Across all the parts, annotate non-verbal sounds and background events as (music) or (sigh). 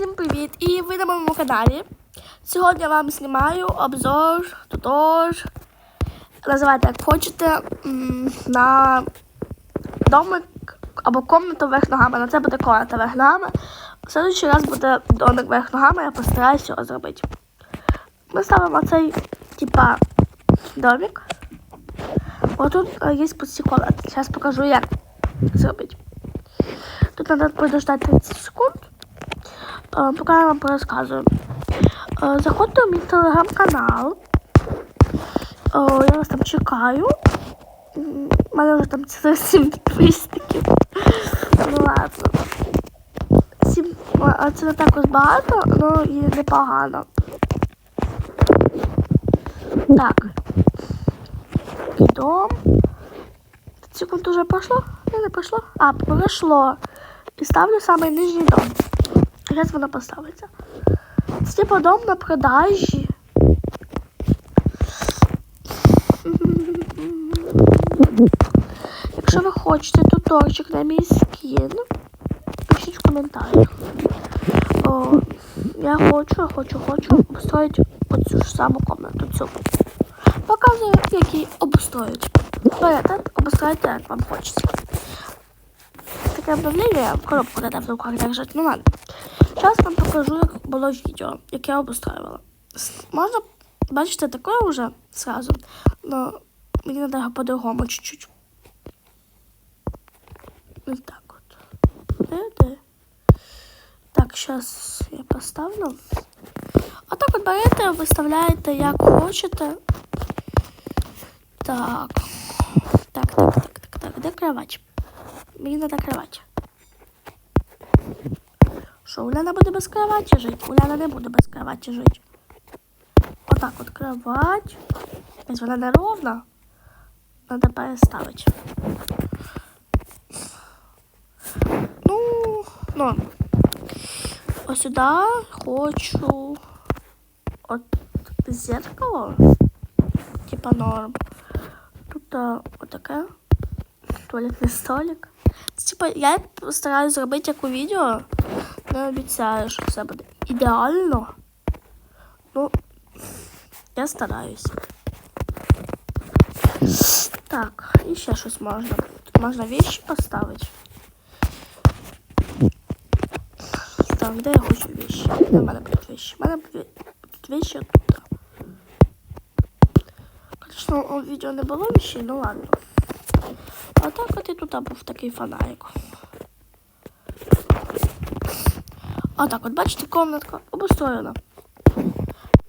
всім привіт! І ви на моєму каналі. Сьогодні я вам знімаю обзор, тутож, називайте як хочете, на домик або комнату вверх ногами. На це буде комната вверх ногами. В следующий раз буде домик вверх ногами, я постараюсь його зробити. Ми ставимо цей, типа, домик. Отут е, є пусті комнати. Зараз покажу, як зробити. Тут треба подождати 30 секунд. Е, Поки я вам порозказую. Е, Заходьте в мій телеграм-канал. Е, Я вас там чекаю. У мене вже там цілих 7 підписників. Ну ладно. Сім, а це не також багато, але і непогано. Так. Дом. Секунд уже прошло? Не, не прошло? А, пройшло. І ставлю самий нижній дом. Зараз воно поставиться. Це типу на продажі. Якщо ви хочете туторчик на мій скін, пишіть в коментарях. О, я хочу, хочу, хочу обстроїти оцю ж саму комнату. Цю. Показую, як її обустроїть. Берете, обустроїте, як вам хочеться. Таке обновлення в коробку треба в руках держати. Ну ладно. Зараз вам покажу, як було відео, яке я обустроювала. Можна бачите таке вже сразу, но мені треба по-другому чуть-чуть. Ось так от. Де? Так, зараз я поставлю. Отак от берете, виставляєте як хочете. Так. Так, так, так, так, так. Де кровать? Мені треба кровать. Що, Уляна буде без кроваті жити? Уляна не буде без кроваті жити. Отак от кровать. Ось вона не ровна. Надо переставити. Ну, ну. Ось сюди хочу от зеркало. Типа норм. Тут а, отаке. Туалетний столик. Це, Типа, я постараюсь зробити як у відео. Не обіцяю, що все буде ідеально. Ну, я стараюсь. Так, і ще щось можна. Тут можна вещи поставити. Так, де я хочу вещи? В мене будуть вещи? У мене будуть вещи тут. Звісно, у відео не було вещей, ну ладно. А так от і тут був такий фонарик. А так от, бачите, комнатка обустроєна.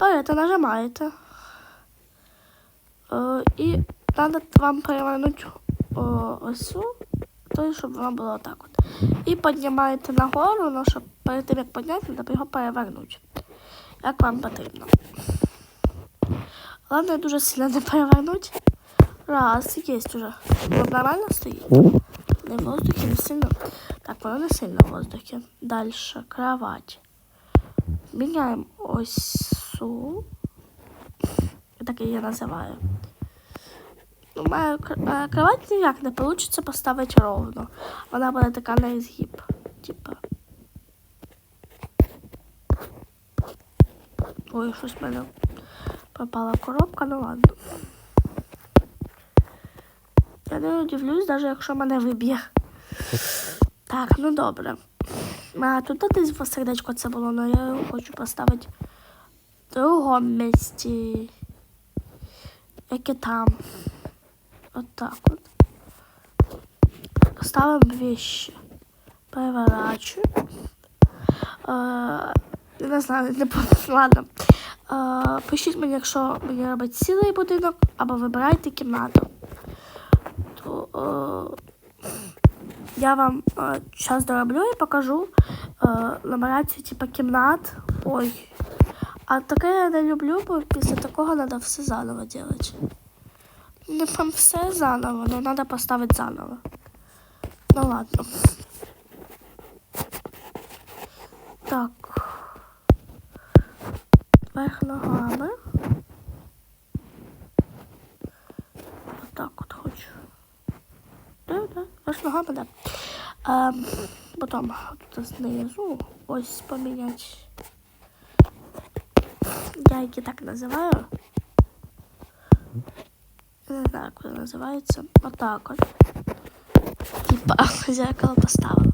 Берете, нажимаєте. Е, і треба вам перевернути о, ось цю, то, щоб воно було так от. І піднімаєте нагору, ну, щоб перед тим, як підняти, треба його перевернути. Як вам потрібно. Головне дуже сильно не перевернути. Раз, є уже. Нормально стоїть. Не воздухе, не сильно. Так, воно не сильно в воздухе. Дальше кровать. Міняємо цю. Так її називаю. Ну, моя кр- кровать ніяк не вийде поставити ровно. Вона буде така на ізгиб. Типа. Ой, щось в мене пропала коробка, ну ладно. Я не удивлюсь, навіть якщо мене виб'є. Так, ну добре. А тут десь сердечко це було, але я його хочу поставити в другому місці. Яке там. От так от. Ставимо вещи. Переворачую. Е, не знаю, не. Ладно. Е, пишіть мені, якщо мені робить цілий будинок, або вибирайте кімнату. То, е, я вам зараз дороблю і покажу е, нумерацію типу кімнат. Ой. А таке я не люблю, бо після такого треба все заново робити. Не прям все заново, але треба поставити заново. Ну ладно. Так. Верх ногами. Да, верх ногами, да. Ем, потім тут знизу ось поміняти. Я її так називаю. Не знаю, як вона називається. Отак от. Типа (laughs) зеркало поставила.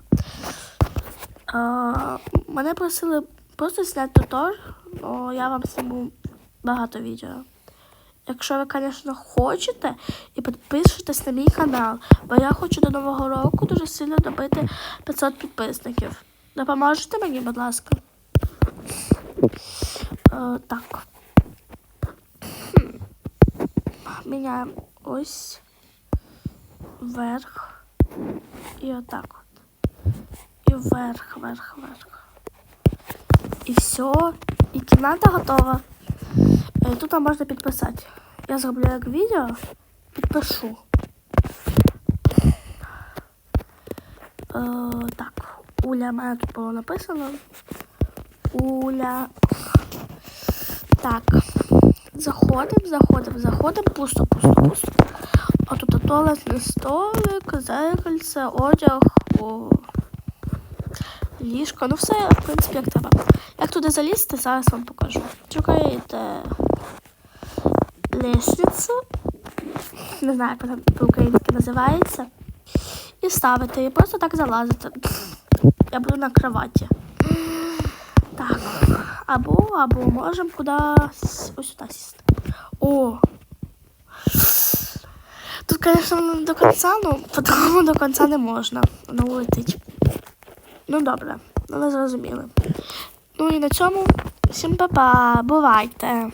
А, мене просили просто зняти тутор, але я вам зніму багато відео. Якщо ви, звісно, хочете і підпишетесь на мій канал, бо я хочу до Нового року дуже сильно добити 500 підписників. Допоможете мені, будь ласка. Е, так. Міняємо ось вверх і отак от. І вверх, вверх, вверх. І все. І кімната готова. Е, Тут вам можна підписати. Я зроблю як відео, підпишу. Е, так, Уля, мене тут було написано. Уля. Так. Заходимо, заходимо, заходимо. Пусто, пусто, пусто. А тут туалетний столик, зеркальце, одяг, о, ліжко. Ну все, в принципі, як треба. Як туди залізти, зараз вам покажу. Шукаєте лестницю. Не знаю, як вона по-українськи називається. І ставите і просто так залазите. Я буду на кроваті. Так. Або, або можемо кудись ось сюди сісти. О! Тут, звісно, до кінця, ну, по-другому до кінця не можна. Воно улетить. Ну, добре, але зрозуміли. Ну і на цьому всім па-па, бувайте!